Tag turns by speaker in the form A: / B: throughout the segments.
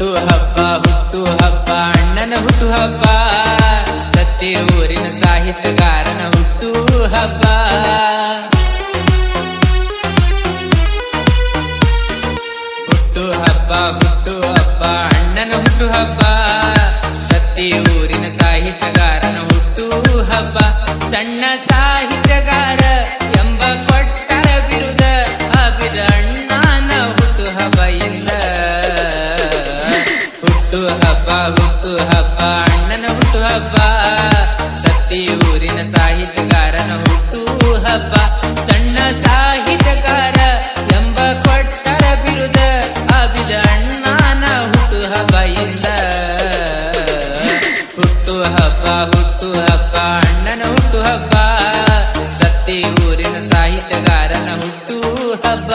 A: ಹುಟ್ಟು ಹಬ್ಬ ಹುಟ್ಟು ಹಬ್ಬ ಅಣ್ಣನ ಹುಟ್ಟು ಹಬ್ಬ ಸತ್ಯ ಊರಿನ ಸಾಹಿತ್ಯಗಾರನ ಹುಟ್ಟು ಹಬ್ಬ ಹಬ್ಬ, ಹುಟ್ಟು ಹಬ್ಬ, ಅಣ್ಣನ ಹುಟ್ಟು ಹಬ್ಬ. ಸತ್ತಿ ಊರಿನ ಸಾಹಿತ್ಯಗಾರನ ಹುಟ್ಟು ಹಬ್ಬ. ಸಣ್ಣ ಸಾಹಿತ್ಯಕಾರ ಎಂಬ ಕೊಟ್ಟರ ಬಿರುದ ಅಬಿದ ಅಣ್ಣನ ಹುಟ್ಟು ಹಬ್ಬ ಇಂದ. ಹುಟ್ಟು ಹಬ್ಬ ಹುಟ್ಟು ಹಬ್ಬ, ಅಣ್ಣನ ಹುಟ್ಟು ಹಬ್ಬ. ಸತ್ತಿ ಊರಿನ ಸಾಹಿತ್ಯಗಾರನ ಹುಟ್ಟು ಹಬ್ಬ.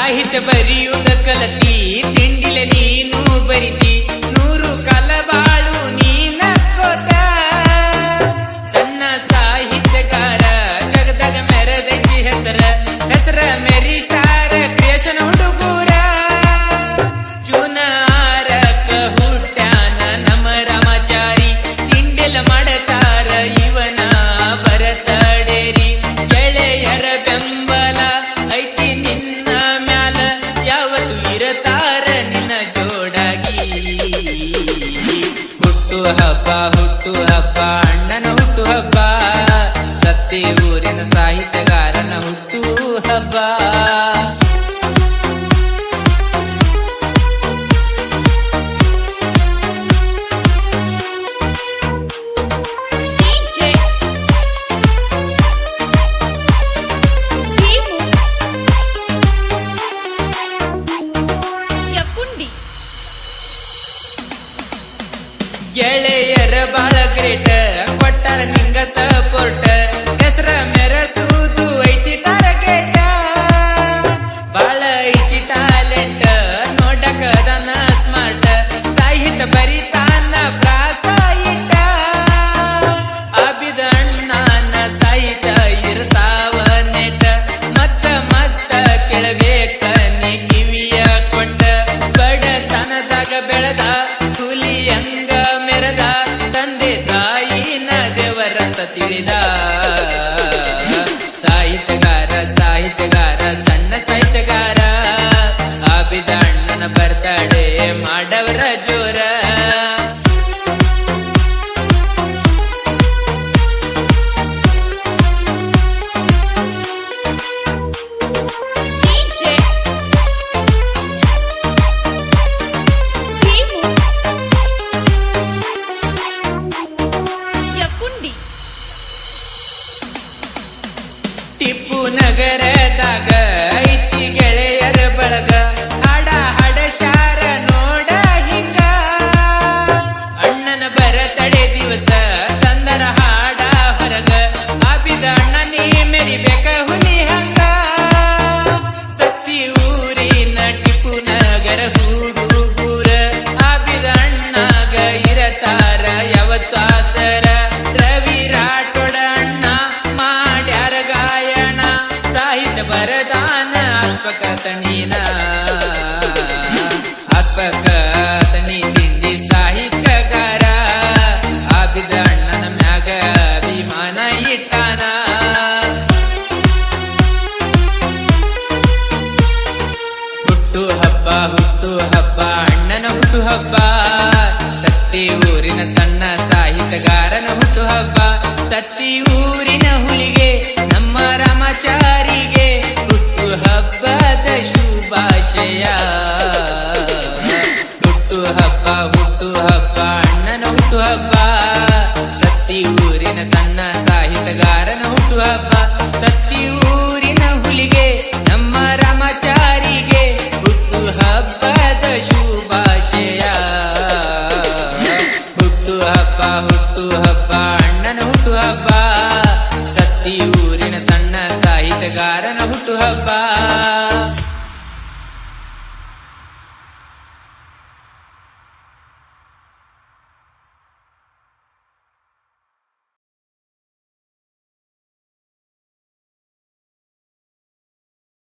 A: ಸಾಹಿತ್ಯ ಬರೆಯುವುದ ಕಲತಿ ತಿಂಡಿಲ ನೀನು ಬರಿತಿ. ಜಗತ್ತ ನಗರದಾಗ ಐತಿ ಗೆಳೆಯರ ಬಳಗ. ಹಡ ಹಡ ಶಾರ ನೋಡ ಹಿಂಗ. ಅಣ್ಣನ ಬರ ತಡೆ ದಿವಸ ತಂದರ ಹಾಡ ಹೊರಗ. ಆಪಿದ ನೀ ನೀ ಮೆರಿಬೇಕ ಹುಲಿ ಹಂಗ. ಸತ್ತಿ ಊರಿನ ಟಿಪು ನಗರ ಹೂರು ಗುರ ಆಪಿದ ಅಣ್ಣಾಗ ಸತ್ತಿ